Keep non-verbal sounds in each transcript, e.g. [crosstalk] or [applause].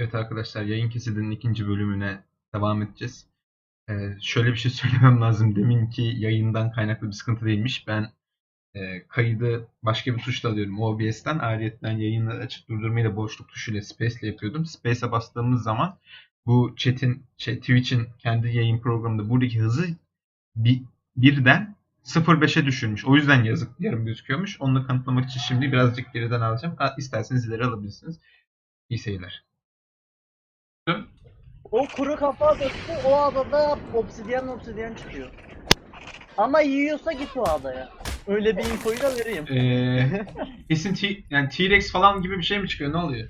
Evet arkadaşlar yayın kesidinin ikinci bölümüne devam edeceğiz. Ee, şöyle bir şey [laughs] söylemem lazım. Deminki yayından kaynaklı bir sıkıntı değilmiş. Ben e, kaydı başka bir tuşla alıyorum. OBS'ten ayrıyetten yayını açıp durdurmayı da boşluk tuşuyla Space ile yapıyordum. Space'e bastığımız zaman bu chat'in, şey, Twitch'in kendi yayın programında buradaki hızı bir, birden 0.5'e düşürmüş. O yüzden yazık yarım gözüküyormuş. Onu da kanıtlamak için şimdi birazcık geriden alacağım. Ha, isterseniz ileri alabilirsiniz. İyi seyirler. O kuru kafa adası o adada obsidyen obsidyen çıkıyor. Ama yiyorsa git o adaya. Öyle bir infoyu da vereyim. Ee, kesin T, yani T-Rex falan gibi bir şey mi çıkıyor? Ne oluyor?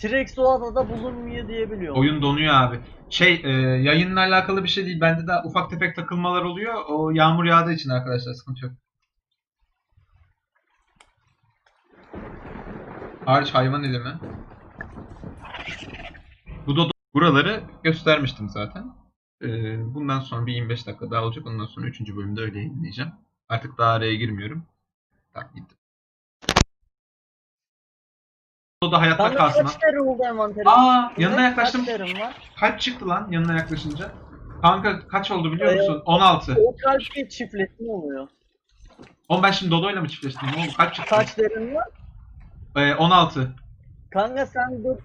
T-Rex o adada bulunmuyor diye biliyorum. Oyun donuyor abi. Şey e, yayınla alakalı bir şey değil. Bende de ufak tefek takılmalar oluyor. O yağmur yağdığı için arkadaşlar sıkıntı yok. Hariç hayvan elimi. Buraları göstermiştim zaten. Ee, bundan sonra bir 25 dakika daha olacak. Ondan sonra 3. bölümde öyle yayınlayacağım. Artık daha araya girmiyorum. Tamam gittim. O da hayatta Kanka kalsın. kaç tane oldu envanterin? Aa yanına yaklaştım. Kaç terim var? Kaç çıktı lan yanına yaklaşınca? Kanka kaç oldu biliyor Ee, musun? 16. O kalp bir çiftleşme oluyor. Oğlum ben şimdi Dodo'yla mı çiftleştim oğlum? Kaç çıktı? Kaç terim var? Ee, 16. Kanka sen do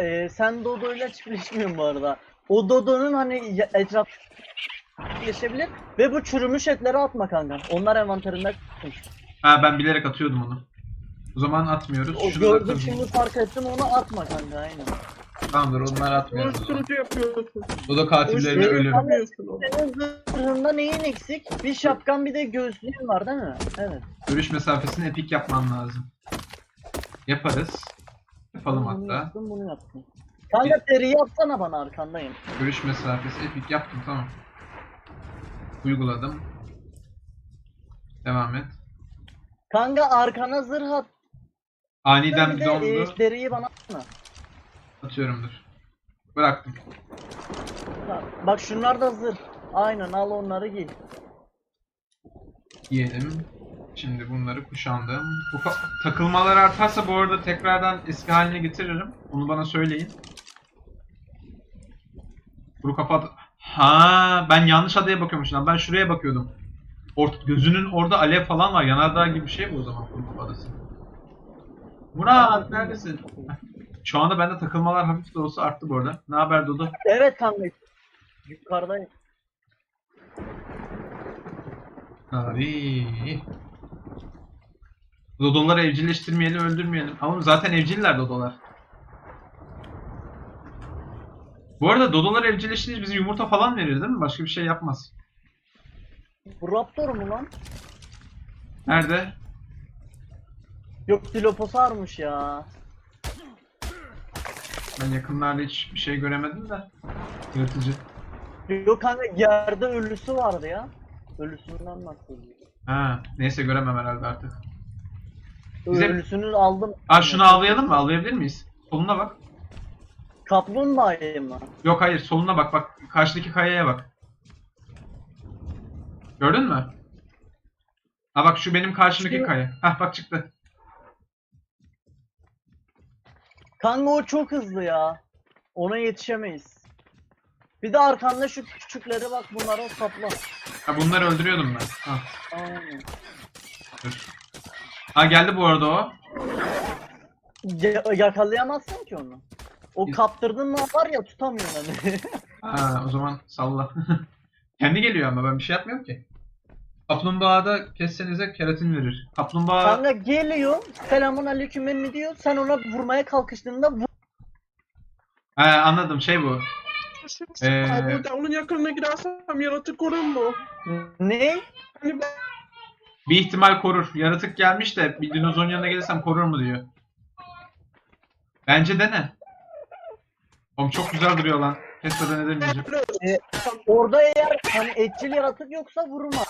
e, sen Dodo'yla çiftleşmiyorsun bu arada. O Dodo'nun hani etraf çiftleşebilir ve bu çürümüş etleri atma kanka. Onlar envanterinde tutmuş. Ha ben bilerek atıyordum onu. O zaman atmıyoruz. O Şunu da gördüm kazın. şimdi fark ettim onu atma kanka aynen. Tamamdır onları atmıyoruz. o zaman. Uyuşturucu yapıyorsun. Dodo katillerine Uyuşturucu ölüm. Yapıyorsun. Senin zırhında neyin eksik? Bir şapkan bir de gözlüğün var değil mi? Evet. Görüş mesafesini epik yapman lazım. Yaparız. Yapalım Bunu hatta. yaptım bunu yaptım. Kanka teriyi atsana bana arkandayım. Görüş mesafesi epik yaptım tamam. Uyguladım. Devam et. Kanka arkana zırh at. Aniden bir de e, dondu. teriyi bana atsana. Atıyorumdur. Bıraktım. Bak, Bak şunlar da zırh. Aynen al onları giy. Giyelim. Şimdi bunları kuşandım. Bu takılmalar artarsa bu arada tekrardan eski haline getiririm. Onu bana söyleyin. Kuru kapat. Ha, ben yanlış adaya bakıyormuşum. Ben şuraya bakıyordum. Ort gözünün orada alev falan var. Yanardağ gibi bir şey bu o zaman kuru kafa adası. Murat neredesin? Şu anda bende takılmalar hafif de olsa arttı bu arada. Ne haber Dodo? Evet kanka. Yukarıdayım. Abi. Dodoları evcilleştirmeyelim, öldürmeyelim. Ama zaten evciller dodolar. Bu arada dodolar evcilleştirince bize yumurta falan verir değil mi? Başka bir şey yapmaz. Bu raptor mu lan? Nerede? Yok Dilophosaurus ya. Ben yakınlarda hiç bir şey göremedim de. Yırtıcı. Yok kanka yerde ölüsü vardı ya. Ölüsünden bahsediyor. Ha, neyse göremem herhalde artık. Bize- Ölüsünü aldım. Aa şunu avlayalım mı? Avlayabilir miyiz? Soluna bak. Kaplumbağayı mı? Yok hayır soluna bak bak. Karşıdaki kayaya bak. Gördün mü? Ha bak şu benim karşımdaki Şu- kaya. Hah bak çıktı. Kanka o çok hızlı ya. Ona yetişemeyiz. Bir de arkanda şu küçükleri bak bunlara sapla. Ha bunları öldürüyordum ben. Ha, Aynen. dur. Ha geldi bu arada o. Ya- yakalayamazsın ki onu. O Biz- kaptırdın mı var ya tutamıyorsun [laughs] hani. Ha o zaman salla. [laughs] Kendi geliyor ama ben bir şey yapmıyorum ki. Kaplumbağada kessenize keratin verir. Kaplumbağa Kanka geliyor. Selamun aleyküm emmi diyor. Sen ona vurmaya kalkıştığında vur. ha, anladım şey bu. Ee, Abi burada onun yakınına gidersem yaratık olur mu? Ne? Hani ben Bir ihtimal korur. Yaratık gelmiş de bir dinozorun yanına gelirsem korur mu diyor. Bence dene. Oğlum çok güzel duruyor lan. Kesmeden edemeyeceğim. Orada eğer hani etçil yaratık yoksa vurmaz.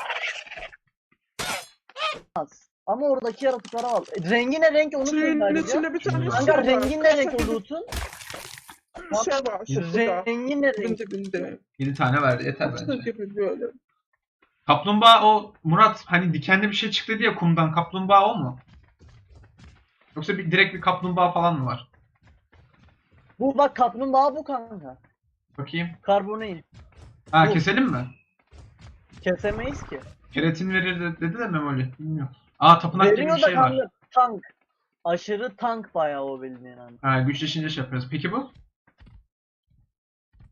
Ama oradaki yaratıklara al. Rengi ne renk onu söyle suyun ayrıca. içinde bir tane var. rengin ne renk Udut'un? Bir şey var şurada. Renk? Dibinde dibinde. 7 tane verdi yeter Açtı bence. gibi böyle. Kaplumbağa o Murat hani dikenli bir şey çıktı diye kumdan. Kaplumbağa o mu? Yoksa bir direkt bir kaplumbağa falan mı var? Bu bak kaplumbağa bu kanka. Bakayım. Karbonil. Ha Bu. keselim mi? Kesemeyiz ki. Keratin verir de- dedi de Memoli. Bilmiyorum. Aa tapınak gibi bir Veriyor da şey var. kanka tank. Aşırı tank bayağı o bildiğin hani. Ha güçleşince şey yapıyoruz. Peki bu?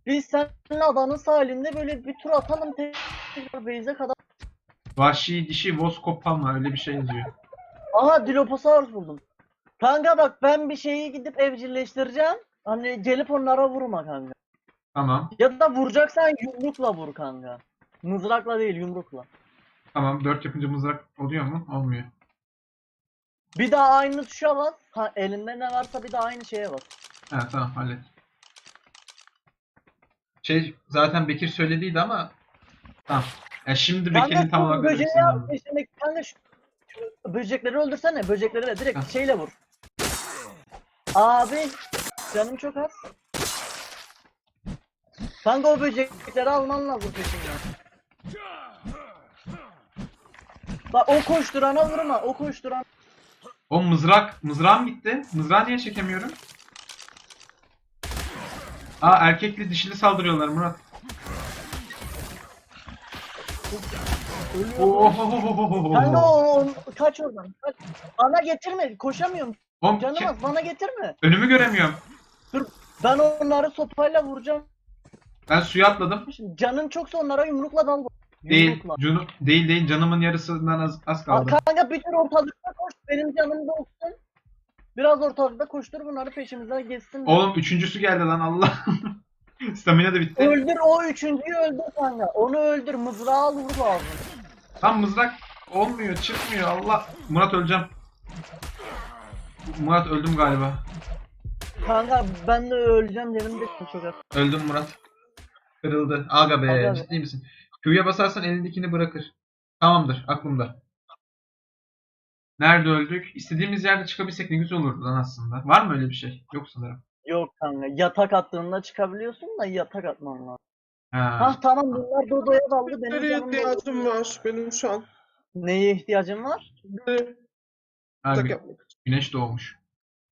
Biz seninle adanın sahilinde böyle bir tur atalım tekrar base'e kadar. Vahşi dişi Voskopama öyle bir şey yazıyor. Aha Dilophosaurus buldum. Kanka bak ben bir şeyi gidip evcilleştireceğim. Hani gelip onlara vurma kanka. Tamam. Ya da vuracaksan yumrukla vur kanka. Mızrakla değil yumrukla. Tamam. 4 yapınca mızrak oluyor mu? Olmuyor. Bir daha aynı tuşa bas. Ha, elinde ne varsa bir daha aynı şeye bas. Ha tamam hallet. Şey zaten Bekir söylediydi ama tamam. Ya şimdi Kanka Bekir'in tam olarak böceği öyle al peşindeki kanka şu, şu böcekleri öldürsene. Böcekleri de direkt Heh. şeyle vur. Abi canım çok az. Kanka o böcekleri alman lazım peşinden. Bak o koşturana vurma. O koşturan. O mızrak, mızrağım gitti. Mızrağı niye çekemiyorum? Aa erkekli dişili saldırıyorlar Murat. Kanka o, o- kaç oradan. Kaç. Bana getirme. Koşamıyorum. Oğlum, Canım ke- az bana getirme. önümü göremiyorum. Ben onları sopayla vuracağım. Ben suya atladım. Şimdi canın çoksa onlara yumrukla dal. Değil, Yumrukla. cunu, değil değil canımın yarısından az, az Aa, kaldı. Kanka bir tür ortalıkta koş. Benim canım da olsun. Biraz ortalıkta koştur bunları peşimizden geçsin. Oğlum üçüncüsü geldi lan Allah. [laughs] Stamina da bitti. Öldür o üçüncüyü öldür kanka. Onu öldür. Mızrağı al vur lazım. Tam mızrak olmuyor, çıkmıyor Allah. Murat öleceğim. Murat öldüm galiba. Kanka ben de öleceğim dedim de çok az. Öldüm Murat. Kırıldı. Aga be, Aga be. ciddi misin? Q'ya basarsan elindekini bırakır. Tamamdır, aklımda. Nerede öldük? İstediğimiz yerde çıkabilsek ne güzel olurdu lan aslında. Var mı öyle bir şey? Yok sanırım. Yok kanka yatak attığında çıkabiliyorsun da yatak atman lazım. Ha. Hah tamam bunlar Dodo'ya daldı benim Nereye canım ihtiyacım var benim şu an? Neye ihtiyacın var? Abi, tak yapmak için. güneş doğmuş.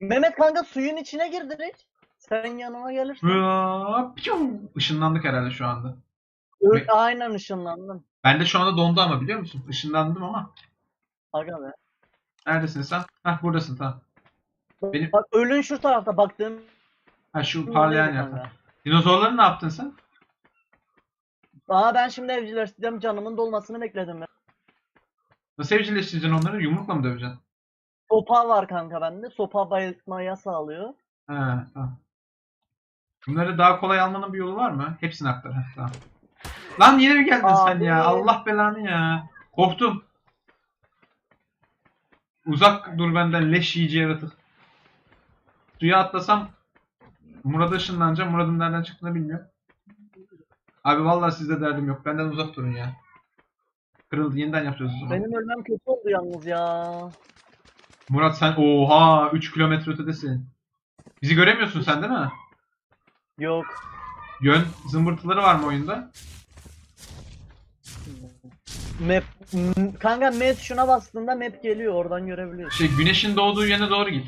Mehmet kanka suyun içine gir direkt. Sen yanıma gelirsin. Hıa! Işınlandık herhalde şu anda. Ö- Aynen ışınlandım. Ben de şu anda dondu ama biliyor musun? Işınlandım ama. Aga be. Neredesin sen? Hah buradasın tamam. Benim- Bak ölün şu tarafta baktığım Ha şu parlayan yer. Dinozorları ne yaptın sen? Aa ben şimdi evcilleştireceğim canımın dolmasını bekledim ben. Nasıl evcilleştireceksin onları? Yumrukla mı döveceksin? Sopa var kanka bende. Sopa bayıltmaya sağlıyor. Ha tamam. Bunları daha kolay almanın bir yolu var mı? Hepsini aktar. Heh, tamam. Lan yine mi geldin sen Abi. ya? Allah belanı ya. Korktum. Uzak dur benden leş yiyici yaratık. Suya atlasam Murat'a ışınlanacağım. Murat'ın nereden çıktığını bilmiyorum. Abi vallahi sizde derdim yok. Benden uzak durun ya. Kırıldı. Yeniden yapacağız o zaman. Benim ölmem kötü oldu yalnız ya. Murat sen oha 3 kilometre ötedesin. Bizi göremiyorsun sen değil mi? Yok. Yön zımbırtıları var mı oyunda? Map m- kanka map şuna bastığında map geliyor oradan görebiliyorsun. Şey güneşin doğduğu yöne doğru git.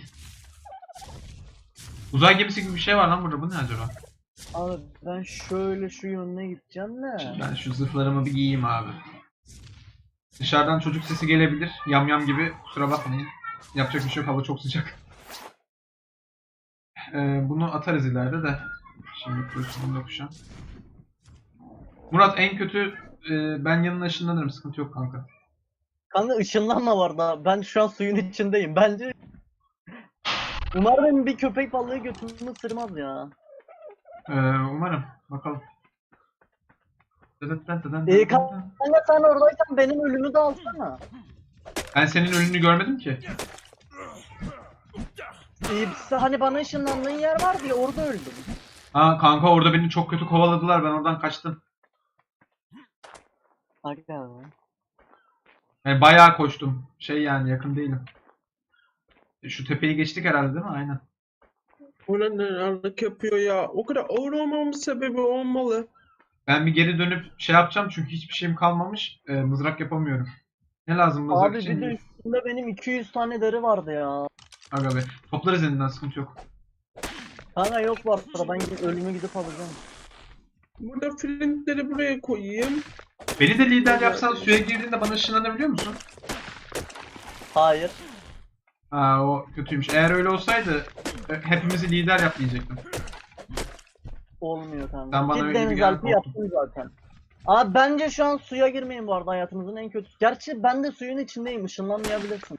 Uzay gemisi gibi bir şey var lan burada. Bu ne acaba? Abi ben şöyle şu yönüne gideceğim de. Ben şu zırhlarımı bir giyeyim abi. Dışarıdan çocuk sesi gelebilir. Yam yam gibi. Kusura bakmayın. Yapacak bir şey yok. Hava çok sıcak. Ee, bunu atarız ileride de. Şimdi kılıçımı yapacağım. Murat en kötü e, ben yanına ışınlanırım. Sıkıntı yok kanka. Kanka ışınlanma var da ben şu an suyun içindeyim. Bence Umarım bir köpek balığı götümü ısırmaz ya. Ee, umarım. Bakalım. Ee, Kanka sen oradaysan benim ölümü de alsana. Ben senin ölünü görmedim ki. Ee, hani bana ışınlandığın yer var diye orada öldüm. Ha kanka orada beni çok kötü kovaladılar. Ben oradan kaçtım. Aga abi. Yani bayağı koştum. Şey yani yakın değilim. E, Şu tepeyi geçtik herhalde değil mi? Aynen. O ne nelerlik yapıyor ya? O kadar ağır olmamın sebebi olmalı. Ben bir geri dönüp şey yapacağım çünkü hiçbir şeyim kalmamış. Ee, mızrak yapamıyorum. Ne lazım mızrak Abi için? bir de üstünde benim 200 tane deri vardı ya. Aga be. Toplarız elinden sıkıntı yok. Kanka yok bu arada ben ölümü gidip alacağım. Burada flintleri buraya koyayım. Beni de lider yapsan suya girdiğinde bana ışınlanabiliyor musun? Hayır. Aa o kötüymüş. Eğer öyle olsaydı hepimizi lider yap diyecektim. Olmuyor kanka. Sen bana Git öyle bir deniz gel, alpı korktum. yaptın zaten. Abi bence şu an suya girmeyin bu arada hayatınızın en kötüsü. Gerçi ben de suyun içindeyim ışınlanmayabilirsin.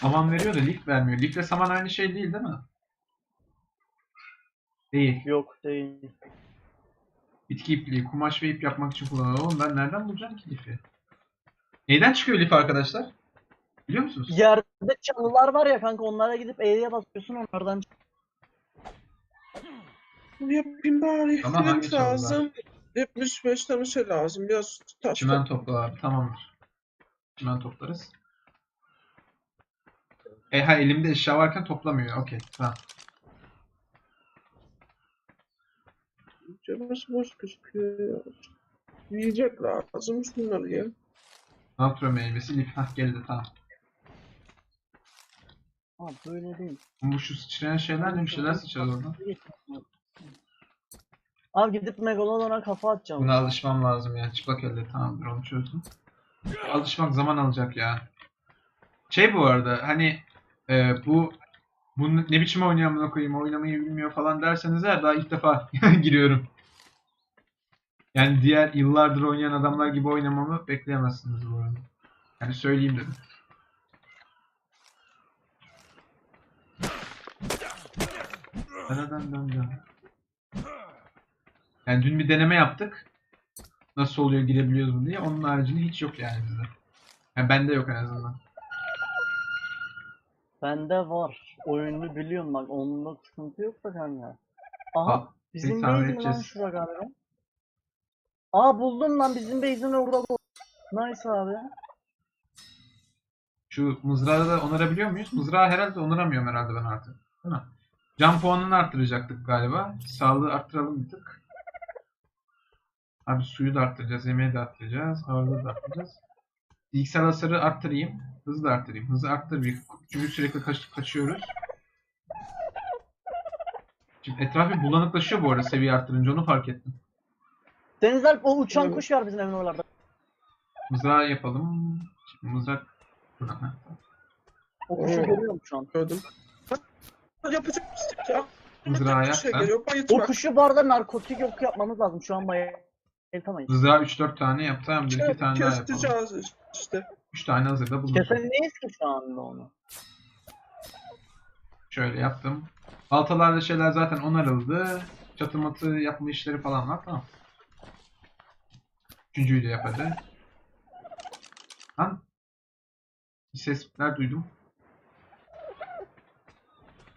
Saman veriyor da lig vermiyor. Ligle saman aynı şey değil değil mi? Değil. Yok değil. Bitki ipliği, kumaş ve ip yapmak için kullanılıyor. Oğlum ben nereden bulacağım ki lifi? Neyden çıkıyor lif arkadaşlar? Biliyor musunuz? Yerde çalılar var ya kanka onlara gidip E'ye basıyorsun onlardan çık- Bunu yapayım bari. Ama hangi Flint çalılar? lazım. 75 tane şey lazım. Biraz taş Çimen topla abi. Tamamdır. Çimen toplarız. E ha elimde eşya varken toplamıyor. Okey. Tamam. Toplayacağız. Boş gözüküyor. Yiyecek lazım. Şunları ye. Natro meyvesi lif. Hah geldi tamam. Abi böyle değil. Bu şu sıçrayan şeyler ne bir şeyler sıçradı oradan. Abi gidip Megalodon'a kafa atacağım. Buna alışmam lazım ya. Çıplak elde tamamdır onu çözdüm. Alışmak zaman alacak ya. Şey bu arada hani e, bu bu ne biçim oynayan buna koyayım oynamayı bilmiyor falan derseniz eğer daha ilk defa [laughs] giriyorum. Yani diğer yıllardır oynayan adamlar gibi oynamamı bekleyemezsiniz bu arada. Yani söyleyeyim dedim. Yani dün bir deneme yaptık. Nasıl oluyor girebiliyoruz mu diye. Onun haricinde hiç yok yani bizde. Yani bende yok en azından. Bende var. Oyunu biliyorum bak onda sıkıntı yok da kanka. Aha Al, bizim bir tamir base mi lan edeceğiz. şura galiba? Aa buldum lan bizim base'in orada bu. Nice abi. Şu mızrağı da onarabiliyor muyuz? Mızrağı herhalde onaramıyorum herhalde ben artık. Değil mi? Can puanını arttıracaktık galiba. Sağlığı arttıralım bir tık. Abi suyu da arttıracağız, yemeği de arttıracağız, ağırlığı da arttıracağız. Fiziksel hasarı arttırayım, hızı da arttırayım. Hızı arttır bir, çünkü sürekli kaç, kaçıyoruz. Şimdi etraf bir bulanıklaşıyor bu arada seviye arttırınca onu fark ettim. Deniz Alp o uçan Evet. kuş var bizim evin oralarda. Mızrağı yapalım. Şimdi mızrak... O kuşu Oo. görüyorum şu an. Gördüm. Yapacak bir şey ya. Mızrağı yap. O kuşu bu arada narkotik yok yapmamız lazım. Şu an bayıltamayız. Mızrağı 3-4 tane yap tamam. Bir iki tane daha yapalım. Kestireceğiz işte. 3 tane hazırda bulunsun. Kesemeyiz ki şu anda onu. Şöyle yaptım. Baltalarla şeyler zaten onarıldı. Çatı matı yapma işleri falan var tamam. Üçüncüyü de yap hadi. Lan. Bir sesler duydum.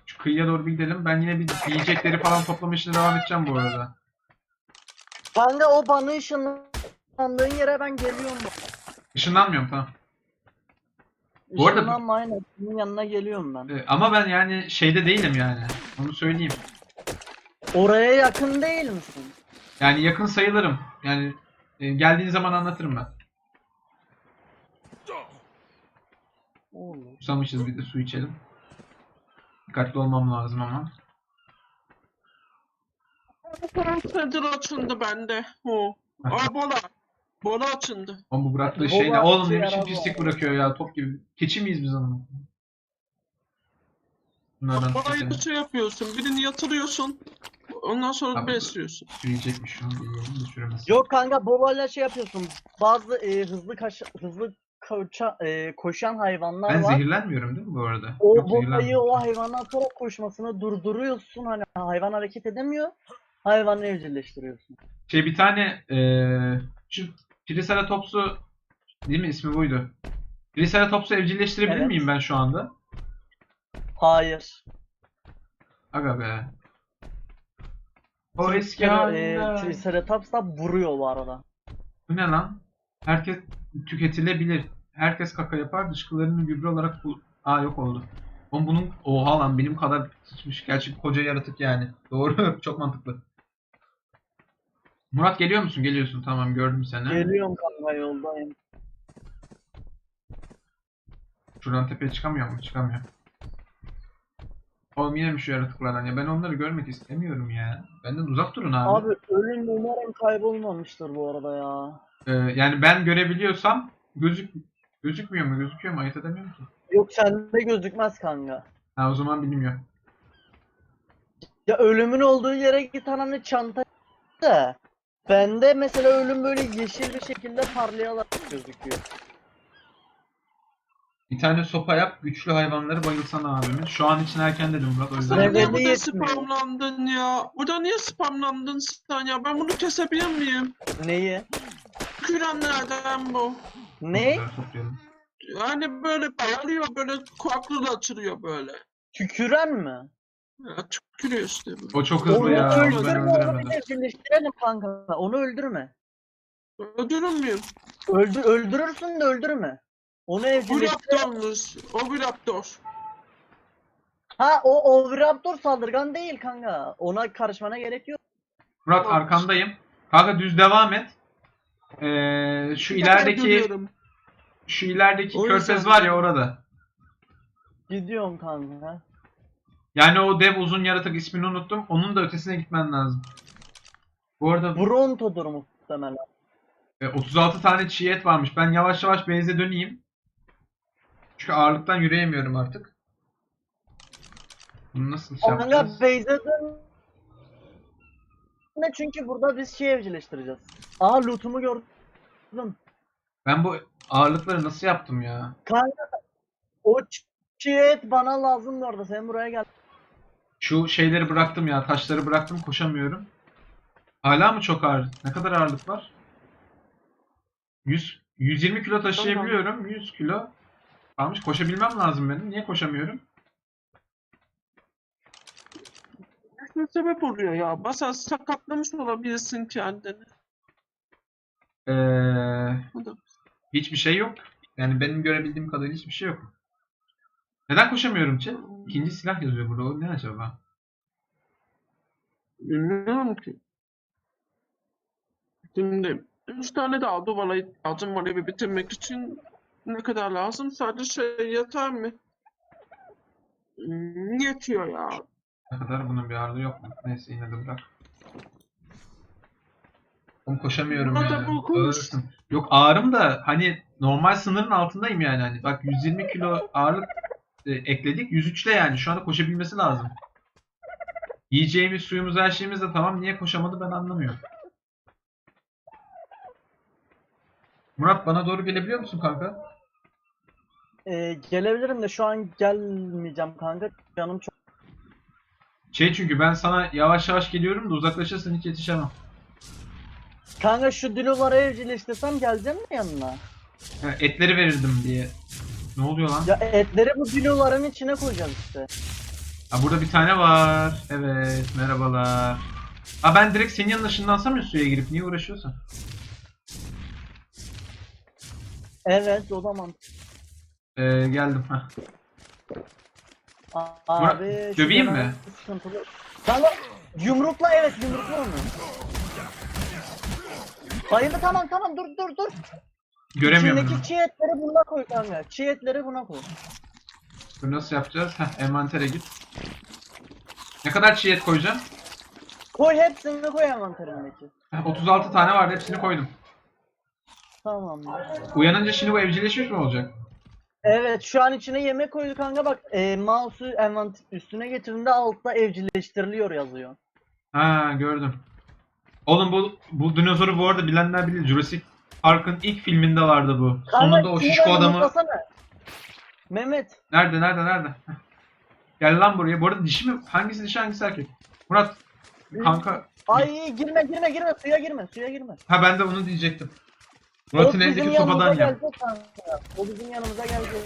Şu kıyıya doğru bir gidelim. Ben yine bir yiyecekleri falan toplama işine devam edeceğim bu arada. Kanka o bana ışınlandığın yere ben geliyorum. Işınlanmıyorum tamam. Bu arada- Işınlanma aynen. Senin yanına geliyorum ben. Ee, ama ben yani şeyde değilim yani. Onu söyleyeyim. Oraya yakın değil misin? Yani yakın sayılırım. Yani e, geldiğin zaman anlatırım ben. Olur. Susamışız bir de su içelim. Dikkatli olmam lazım ama. Nedir açıldı bende. O. Aa bola. Bola açıldı. Oğlum bu bıraktığı şey ne? Oğlum ne biçim pislik bırakıyor ya top gibi. Keçi miyiz biz onun? Bunlardan Bolayı bir şey yapıyorsun. Birini yatırıyorsun. Ondan sonra Abi, besliyorsun. Yiyelim de süremez. Yok kanka bolayla şey yapıyorsun. Bazı e, hızlı kaş hızlı koşa, e, koşan hayvanlar Ben var. zehirlenmiyorum değil mi bu arada? O bolayı o hayvana atarak koşmasını durduruyorsun. Hani hayvan hareket edemiyor. Hayvanı evcilleştiriyorsun. Şey bir tane eee şu Triceratops'u değil mi ismi buydu? Triceratops'u evcilleştirebilir Evet. miyim ben şu anda? Hayır. Aga be. O eski E, haline. Triceratops da vuruyor bu arada. Bu ne lan? Herkes tüketilebilir. Herkes kaka yapar. Dışkılarını gübre olarak bul... Aa yok oldu. Oğlum bunun oha lan benim kadar sıçmış. Gerçi koca yaratık yani. Doğru. [laughs] Çok mantıklı. Murat geliyor musun? Geliyorsun. Tamam gördüm seni. Geliyorum kanka yoldayım. Şuradan tepeye çıkamıyor mu? Çıkamıyor. Oğlum yine mi şu yaratıklardan ya? Ben onları görmek istemiyorum ya. Benden uzak durun abi. Abi ölüm umarım kaybolmamıştır bu arada ya. Ee, yani ben görebiliyorsam gözük gözükmüyor mu? Gözüküyor mu? Ayırt edemiyorum ki. Yok sende gözükmez kanka. Ha o zaman bilmiyorum. Ya ölümün olduğu yere git hani çanta da. Bende mesela ölüm böyle yeşil bir şekilde parlayarak gözüküyor. Bir tane sopa yap, güçlü hayvanları bayılsana abimin. Şu an için erken dedim Murat o yüzden. Sen niye Leveli burada yetmiyor. spamlandın ya? Burada niye spamlandın sen ya? Ben bunu kesebilir miyim? Neyi? Kürenlerden bu. Ne? Bunları toplayalım. Yani böyle bağırıyor böyle kulaklığı da açılıyor böyle. Tüküren mi? Ya tükürüyor işte bu. O çok hızlı Onu ya. Ben öldürme onu öldüremedim. evcilleştirelim kanka. Onu öldürme. Öldürür müyüm? Öldür, öldürürsün de öldürme. Onu Bu evcilleştirelim. raptormuş. O bir raptor. Ha o Oviraptor saldırgan değil kanka. Ona karışmana gerek yok. Murat arkandayım. Kanka düz devam et. Ee, şu ilerideki şu ilerideki O körfez var ya orada. Gidiyorum kanka. Yani o dev uzun yaratık ismini unuttum. Onun da ötesine gitmen lazım. Bu arada Bronto'dur muhtemelen. e, 36 tane çiğ et varmış. Ben yavaş yavaş base'e döneyim. Çünkü ağırlıktan yürüyemiyorum artık. Bunu nasıl şey yapacağız? base'e dön. Ne çünkü burada biz şey evcilleştireceğiz. Aa lootumu gördüm. Ben bu ağırlıkları nasıl yaptım ya? O çiğ et bana lazım bu arada. Sen buraya gel. Şu şeyleri bıraktım ya. Taşları bıraktım. Koşamıyorum. Hala mı çok ağır? Ne kadar ağırlık var? 100 120 kilo taşıyabiliyorum. 100 kilo kalmış. Koşabilmem lazım benim. Niye koşamıyorum? Ne sebep oluyor ya? Mesela sakatlamış olabilirsin kendini. Ee, hiçbir şey yok. Yani benim görebildiğim kadarıyla hiçbir şey yok. Neden koşamıyorum ki? İkinci silah yazıyor burada. O ne acaba? Bilmiyorum ki. Şimdi üç tane daha duvala ihtiyacım var evi bitirmek için. Ne kadar lazım? Sadece şey yeter mi? Hmm, Yetiyor ya. Ne kadar bunun bir ağırlığı yok mu? Neyse yine de bırak. Oğlum koşamıyorum Hadi ya. bu. Yok ağrım da hani normal sınırın altındayım yani. Hani bak 120 kilo ağırlık e, ekledik. 103'le yani. Şu anda koşabilmesi lazım. Yiyeceğimiz, suyumuz, her şeyimiz de tamam. Niye koşamadı ben anlamıyorum. Murat bana doğru gelebiliyor musun kanka? Ee, gelebilirim de şu an gelmeyeceğim kanka. Canım çok Şey çünkü ben sana yavaş yavaş geliyorum da uzaklaşırsan hiç yetişemem. Kanka şu diloları evcilleştirsem geleceğim mi yanına? Ha, etleri verirdim diye. Ne oluyor lan? Ya etleri bu diloların içine koyacağız işte. Ha burada bir tane var. Evet, merhabalar. Ha ben direkt senin yanına ışınlansam ya suya girip niye uğraşıyorsun? Evet o zaman. Ee, geldim. Heh. A- Murat, Abi döveyim mi? Sıkıntılı. Kanka yumrukla evet yumrukla onu. Bayıldı tamam tamam dur dur dur. Göremiyorum. İçindeki çiğ etleri buna koy kanka. Çiğ etleri buna koy. Dur, Nasıl yapacağız? Heh, envantere git. Ne kadar çiğ et koyacağım? Koy hepsini koy envanterindeki. Heh, 36 tane vardı hepsini koydum. Tamam. Uyanınca şimdi bu evcilleşmiş mi olacak? Evet şu an içine yemek koydu kanka bak e, mouse'u envanter üstüne getirdiğinde altta evcilleştiriliyor yazıyor. Ha gördüm. Oğlum bu bu dinozoru bu arada bilenler bilir. Jurassic Park'ın ilk filminde vardı bu. Sonunda o şişko da adamı. Mehmet Nerede nerede nerede? Heh. [laughs] Gel lan buraya. Bu arada dişi mi? Hangisi dişi hangisi erkek? Murat. Kanka. ay girme girme girme suya girme suya girme. Ha ben de onu diyecektim. O Murat'ın bizim elindeki yanımıza sopadan ya. gelecek kanka. O bizim yanımıza gelecek.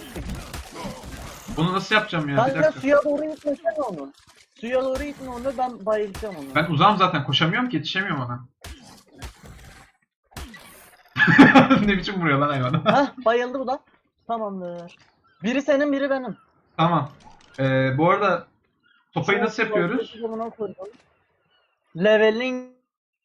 Bunu nasıl yapacağım ya? Bir Kanka dakika. suya doğru itmesene onu. Suya doğru itme onu ben bayılacağım onu. Ben uzağım zaten. Koşamıyorum ki. Yetişemiyorum ona. [laughs] ne biçim vuruyor lan hayvan? Hah bayıldı bu da. Tamamdır. Biri senin biri benim. tamam. Ee, bu arada sopayı nasıl yapıyoruz? Levelin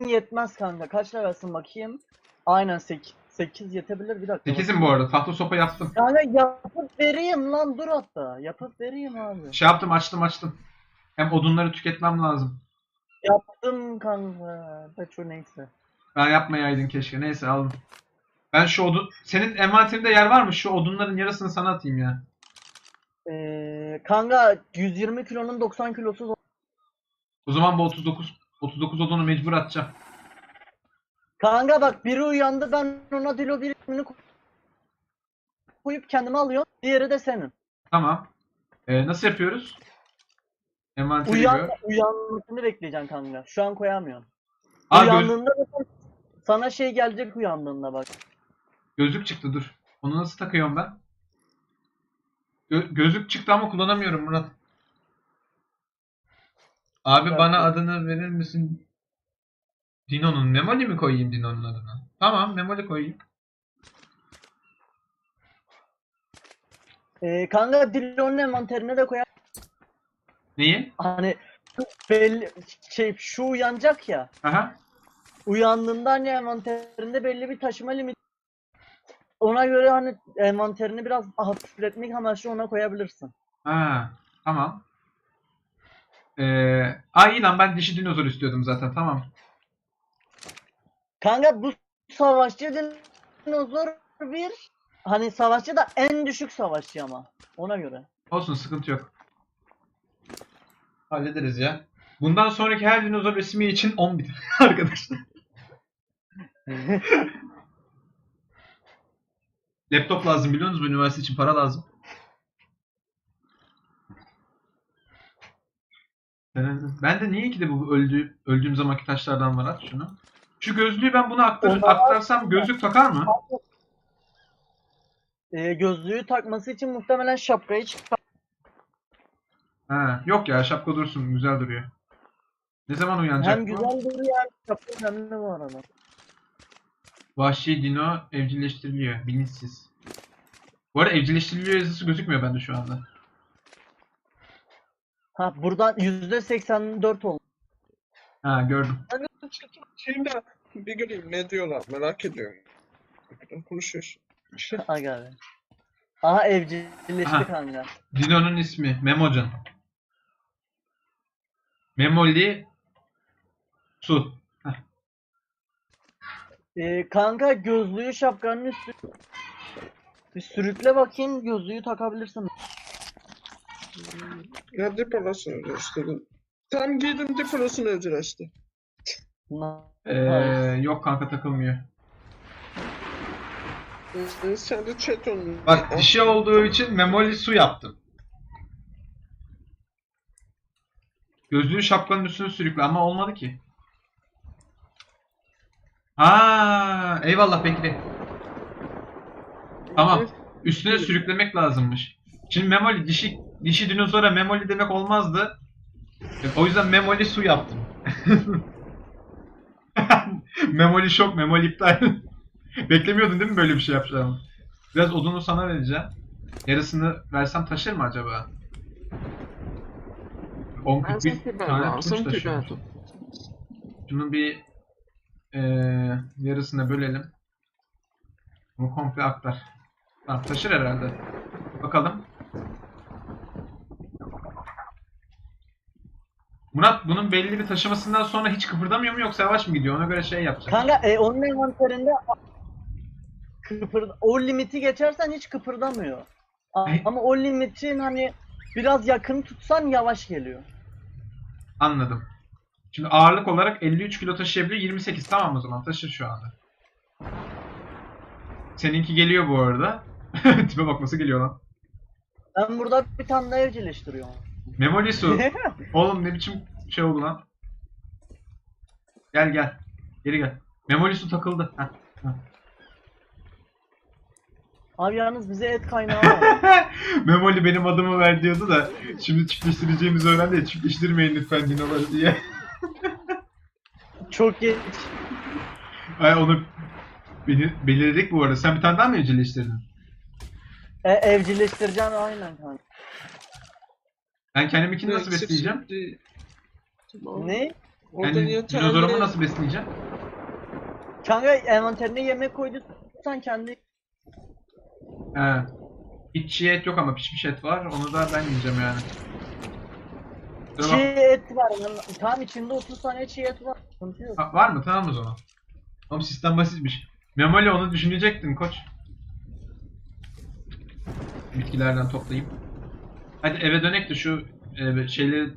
yetmez kanka. Kaç levelsin bakayım. Aynen 8. 8 yetebilir bir dakika. 8'im bu arada. Tahta sopa yaptım. Kanka yapıp vereyim lan dur hatta. Yapıp vereyim abi. Şey yaptım açtım açtım. Hem odunları tüketmem lazım. Yaptım kanka. Şu neyse. Ben yapmayaydın keşke. Neyse aldım. Ben şu odun... Senin envanterinde yer var mı? Şu odunların yarısını sana atayım ya. Ee, kanka 120 kilonun 90 kilosu zor. O zaman bu 39 39 odunu mecbur atacağım. Kanka bak biri uyandı ben ona dilo bir ismini koy- koyup kendime alıyorum. Diğeri de senin. Tamam. Ee, nasıl yapıyoruz? Envanteri Uyan, gör. uyanmasını bekleyeceksin kanka. Şu an koyamıyorum. Aa, göz- uyandığında da sana şey gelecek uyandığında bak. gözlük çıktı dur. Onu nasıl takıyorum ben? Gö- gözlük çıktı ama kullanamıyorum Murat. Abi Bak- bana adını verir misin? Dino'nun. Memoli mi koyayım Dino'nun adını? Tamam Memoli koyayım. Ee, kanka Dilo'nun envanterine de koyar. Neyi? Hani belli şey şu uyanacak ya. Aha. Uyandığında hani envanterinde belli bir taşıma limiti. Ona göre hani envanterini biraz hafifletmek amaçlı ona koyabilirsin. Ha, tamam. Ee, aa iyi lan ben dişi dinozor istiyordum zaten tamam. Kanka bu savaşçı dinozor bir hani savaşçı da en düşük savaşçı ama ona göre. Olsun sıkıntı yok. Hallederiz ya. Bundan sonraki her dinozor resmi için 10 bin [laughs] arkadaşlar. [laughs] Laptop lazım biliyor musunuz? Bu üniversite için para lazım. Ben de niye ki de bu öldü, öldüğüm zamanki taşlardan var at şunu. Şu gözlüğü ben buna aktar, Onlar- aktarsam gözlük takar mı? Ee, gözlüğü takması için muhtemelen şapkayı çıkar. Ha, yok ya şapka dursun güzel duruyor. Ne zaman uyanacak Hem bu? güzel duruyor hem şapka önemli bu arada. Vahşi dino evcilleştiriliyor. Bilinçsiz. Bu arada evcilleştiriliyor yazısı gözükmüyor bende şu anda. Ha buradan %84 oldu. Ha gördüm. Şimdi bir göreyim ne diyorlar merak ediyorum. Konuşuyor. Aga be. Aha evcilleşti Aha. kanka. Dino'nun ismi Memocan. Memoli Su. Ee, kanka gözlüğü şapkanın üstü. Bir sürükle bakayım gözlüğü takabilirsin. Ya dipolasını ödüleştirdim. Tam giydim dipolasını ödüleşti. Na- Ee, yok kanka takılmıyor. Ee, Sen de chat onu. Bak dişi olduğu için Memoli Su yaptım. Gözlüğü şapkanın üstüne sürükle ama olmadı ki. Ha, eyvallah Bekri. Tamam. Üstüne sürüklemek lazımmış. Şimdi Memoli dişi dişi dinozora Memoli demek olmazdı. E, O yüzden Memoli su yaptım. [laughs] Memoli şok, Memoli iptal. [laughs] Beklemiyordun değil mi böyle bir şey yapacağımı? Biraz odunu sana vereceğim. Yarısını versem taşır mı acaba? 10 Lazım 41 ki ben, tane tunç taşıyor. Şunun bir eee yarısına bölelim. Bunu komple aktar. Tamam taşır herhalde. Bakalım. Murat bunun belli bir taşımasından sonra hiç kıpırdamıyor mu yoksa yavaş mı gidiyor? Ona göre şey yapacak. Kanka e, onun envanterinde kıpır, o limiti geçersen hiç kıpırdamıyor. Ay. Ama o limitin hani biraz yakın tutsan yavaş geliyor. Anladım. Şimdi ağırlık olarak 53 kilo taşıyabiliyor. 28 tamam o zaman taşır şu anda. Seninki geliyor bu arada. [laughs] Tipe bak nasıl geliyor lan. Ben burada bir tane daha evcilleştiriyorum. Memoli su. [laughs] Oğlum ne biçim şey oldu lan? Gel gel. Geri gel. Memoli su takıldı. Heh. Abi yalnız bize et kaynağı [laughs] var. Memoli benim adımı ver diyordu da şimdi çiftleştireceğimizi öğrendi ya çiftleştirmeyin lütfen dinoları diye. Çok geç. Ay onu belirledik bu arada. Sen bir tane daha mı evcilleştirdin? E, evcilleştireceğim aynen kanka. Ben kendiminkini nasıl besleyeceğim? Tamam. Ne? Orada Yani yeterli. dinozorumu nasıl besleyeceğim? Kanka envanterine yemek koyduysan kendi He. Hiç çiğ et yok ama pişmiş et var. Onu da ben yiyeceğim yani. Çiğ Tamam. et var. lan. Tam içinde 30 tane çiğ et var. Sıkıntı yok. Ha, var mı? Tamam o zaman. Oğlum sistem basitmiş. Memoli onu düşünecektin koç. Bitkilerden toplayayım. Hadi eve dönek de şu e, şeyleri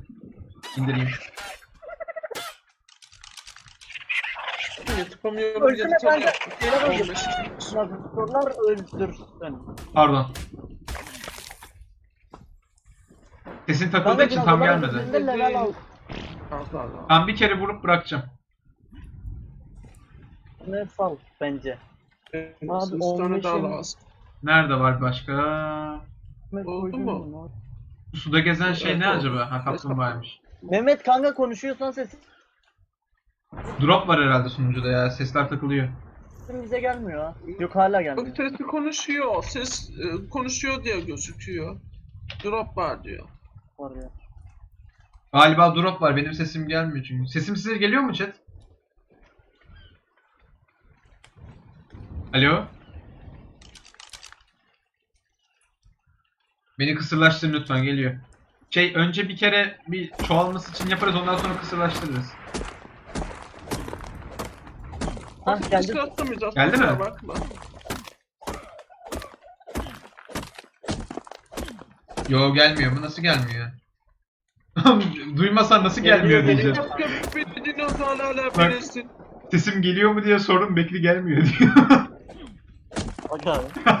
indireyim. Yapacağım. kanka. Şeyler öldür. Olmuş. Doktorlar öldürsün. Pardon. Sesin takıldığı için tam gelmedi. Ben bir kere vurup bırakacağım. Ne sal bence. Abi Abi, tane olmuş daha lazım. Nerede var başka? Oldu mu? Bu suda gezen şey Evet, ne oldu. acaba? Ha kaplumbağaymış. Mehmet kanka konuşuyorsan sesin Drop var herhalde sunucuda ya. Sesler takılıyor. bize gelmiyor ha. Yok hala gelmiyor. Bak sesi konuşuyor. Ses e, konuşuyor diye gözüküyor. Drop var diyor. Var ya. Galiba drop var. Benim sesim gelmiyor çünkü. Sesim size geliyor mu chat? Alo? Beni kısırlaştırın lütfen geliyor. Şey önce bir kere bir çoğalması için yaparız ondan sonra kısırlaştırırız. Ha geldi. Geldi mi? Bakma. Yo gelmiyor. Bu nasıl gelmiyor? [laughs] Duymasan nasıl gelmiyor diyeceğim. Bak. Sesim geliyor mu diye sordum. Bekli gelmiyor diyor. Bak abi. [laughs]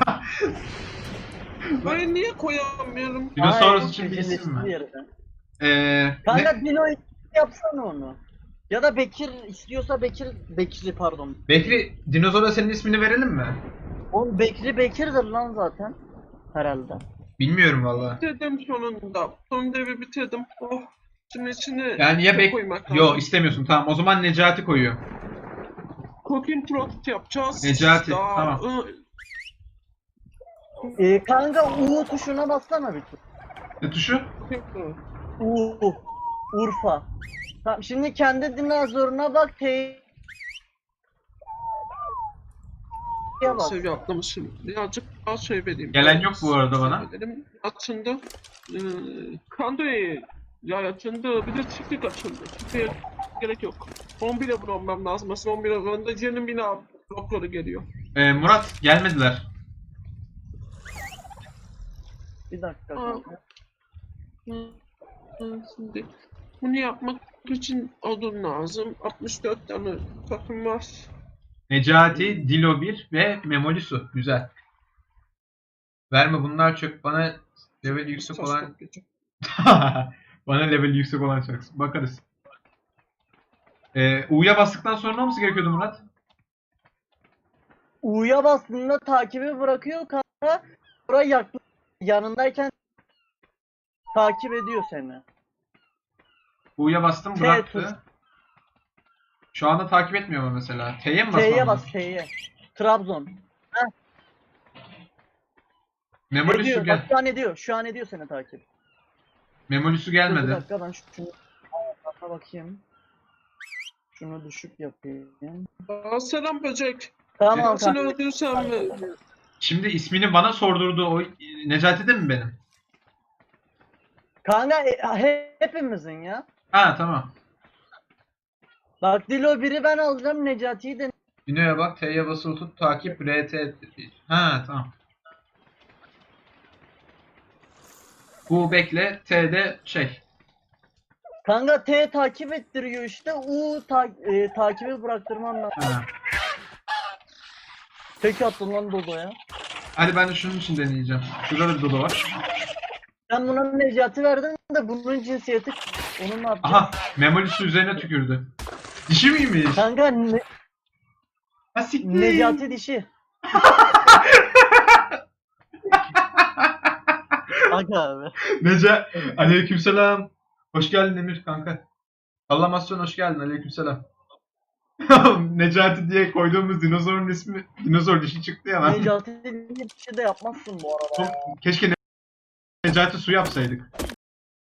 Ben niye koyamıyorum? Dinosaurus için bir isim mi? Ee, ne? Kanka Dino yapsana onu. Ya da Bekir istiyorsa Bekir Bekir'i pardon. Bekri, dinozora senin ismini verelim mi? Oğlum Bekri Bekir'dir lan zaten. Herhalde. Bilmiyorum valla. Bitirdim sonunda. Son devi bitirdim. Oh. Şimdi içine Yani ya bek... koymak lazım. Yo istemiyorsun tamam o zaman Necati koyuyor. Cooking Trot yapacağız. Necati, Daha, tamam. ı, Ee, kanka U tuşuna bassana bir tur. Ne tuşu? U. Urfa. Tamam şimdi kendi dinozoruna bak T'ye bak. Seviye atlamışım. Birazcık daha şey vereyim. Gelen yok bu arada bana. Verelim. Açıldı. Ee, Kando'yu ya açıldı. Bir de çiftlik açıldı. Çiftliğe gerek yok. 11'e vurmam lazım. Mesela 11'e vurduğunda Cihan'ın bina blokları geliyor. Ee, Murat gelmediler. Bir dakika Aa. kanka. Hı, hı, Şimdi bunu yapmak için odun lazım. 64 tane takım var. Necati, Dilo 1 ve Memolisu. Güzel. Verme bunlar çok bana level yüksek olan... toplayacak. [laughs] bana level yüksek olan çaksın. Bakarız. Ee, U'ya bastıktan sonra ne olması gerekiyordu Murat? U'ya bastığında takibi bırakıyor kanka. Buraya yak yanındayken takip ediyor seni. U'ya bastım T bıraktı. tuş. Şu anda takip etmiyor mu mesela? T'ye mi basmam T'ye lazım? bas T'ye. Trabzon. Memolisu Ediyor. gel. Bak şu an ediyor. Şu an ediyor seni takip. Memolisu Dur Bir gelmedi. dakika ben şunu Baka bakayım. Şunu düşük yapayım. Aa, selam böcek. Tamam Seni kanka. mi? Şimdi ismini bana sordurdu o Necati de mi benim? Kanka e, he- hepimizin ya. Ha tamam. Bak Dilo biri ben alacağım Necati'yi de Dino'ya bak T'ye basılı tut takip RT. Ha tamam. Bu bekle T'de şey. Kanka T takip ettiriyor işte. U ta e, takibi bıraktırman lazım. Ha. Tek attın lan Dodo'ya. Hadi ben de şunun için deneyeceğim. Şurada da Dodo var. Sen buna Necati verdin de bunun cinsiyeti onun ne yapacağız? Aha Memolisu üzerine tükürdü. Dişi miymiş? Kanka ne, Ha siktir. Necati dişi. Kanka abi. Nece Aleykümselam. Hoş geldin Emir kanka. Sallamasyon hoş geldin Aleykümselam. [laughs] Necati diye koyduğumuz dinozorun ismi dinozor dişi çıktı ya lan. Necati diye bir şey de yapmazsın bu arada. Keşke Ne- Necati su yapsaydık.